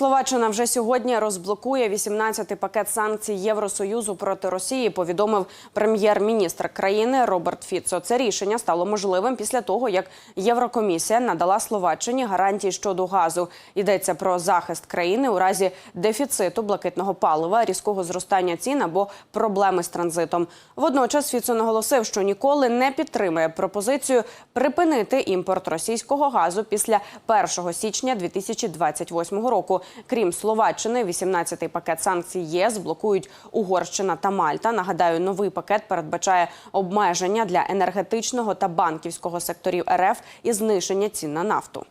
Словаччина вже сьогодні розблокує 18-й пакет санкцій Євросоюзу проти Росії. Повідомив прем'єр-міністр країни Роберт Фіцо. Це рішення стало можливим після того, як Єврокомісія надала Словаччині гарантії щодо газу. Йдеться про захист країни у разі дефіциту блакитного палива, різкого зростання цін або проблеми з транзитом. Водночас Фіцо наголосив, що ніколи не підтримує пропозицію припинити імпорт російського газу після 1 січня 2028 року. Крім Словаччини, 18-й пакет санкцій ЄС блокують Угорщина та Мальта. Нагадаю, новий пакет передбачає обмеження для енергетичного та банківського секторів РФ і зниження цін на нафту.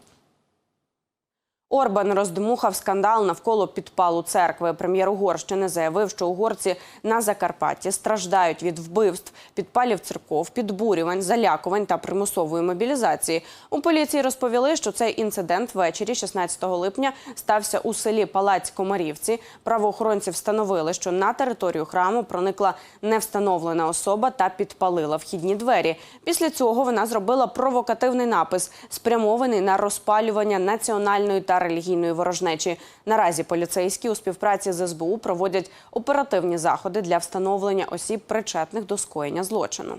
Орбан роздмухав скандал навколо підпалу церкви. Прем'єр Угорщини заявив, що угорці на Закарпатті страждають від вбивств, підпалів церков, підбурювань, залякувань та примусової мобілізації. У поліції розповіли, що цей інцидент ввечері 16 липня стався у селі Палаць-Комарівці. Правоохоронці встановили, що на територію храму проникла невстановлена особа та підпалила вхідні двері. Після цього вона зробила провокативний напис, спрямований на розпалювання національної та релігійної ворожнечі. Наразі поліцейські у співпраці з СБУ проводять оперативні заходи для встановлення осіб, причетних до скоєння злочину.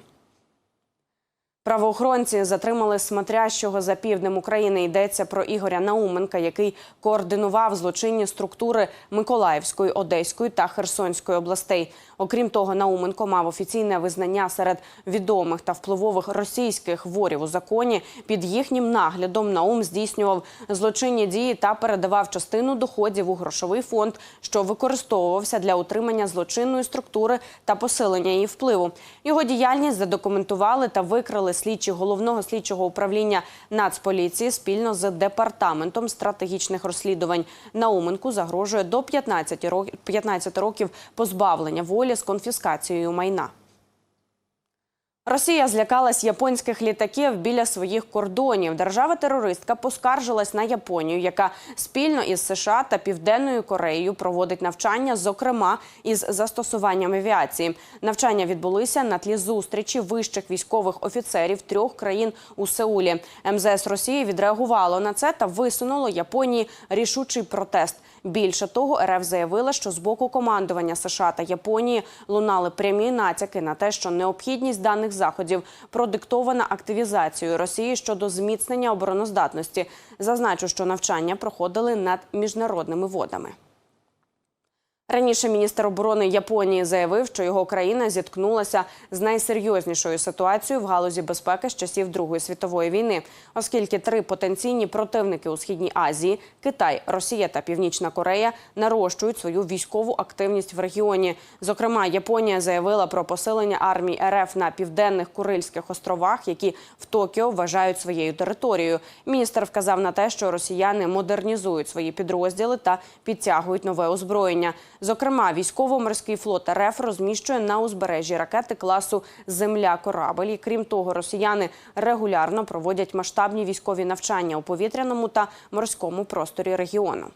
Правоохоронці затримали смотрящого за півднем України. Йдеться про Ігоря Науменка, який координував злочинні структури Миколаївської, Одеської та Херсонської областей. Окрім того, Науменко мав офіційне визнання серед відомих та впливових російських ворів у законі. Під їхнім наглядом Наум здійснював злочинні дії та передавав частину доходів у грошовий фонд, що використовувався для утримання злочинної структури та посилення її впливу. Його діяльність задокументували та викрили слідчі головного слідчого управління Нацполіції спільно з департаментом стратегічних розслідувань. Науменку загрожує до 15 років 15 років позбавлення волі з конфіскацією майна. Росія злякалась японських літаків біля своїх кордонів. Держава-терористка поскаржилась на Японію, яка спільно із США та Південною Кореєю проводить навчання, зокрема із застосуванням авіації. Навчання відбулися на тлі зустрічі вищих військових офіцерів трьох країн у Сеулі. МЗС Росії відреагувало на це та висунуло Японії рішучий протест. Більше того, РФ заявила, що з боку командування США та Японії лунали прямі натяки на те, що необхідність даних заходів продиктована активізацією Росії щодо зміцнення обороноздатності. Зазначу, що навчання проходили над міжнародними водами. Раніше міністр оборони Японії заявив, що його країна зіткнулася з найсерйознішою ситуацією в галузі безпеки з часів Другої світової війни, оскільки три потенційні противники у східній Азії Китай, Росія та Північна Корея нарощують свою військову активність в регіоні. Зокрема, Японія заявила про посилення армій РФ на південних Курильських островах, які в Токіо вважають своєю територією. Міністр вказав на те, що росіяни модернізують свої підрозділи та підтягують нове озброєння. Зокрема, військово-морський флот РФ розміщує на узбережжі ракети класу Земля корабель. І крім того, росіяни регулярно проводять масштабні військові навчання у повітряному та морському просторі регіону.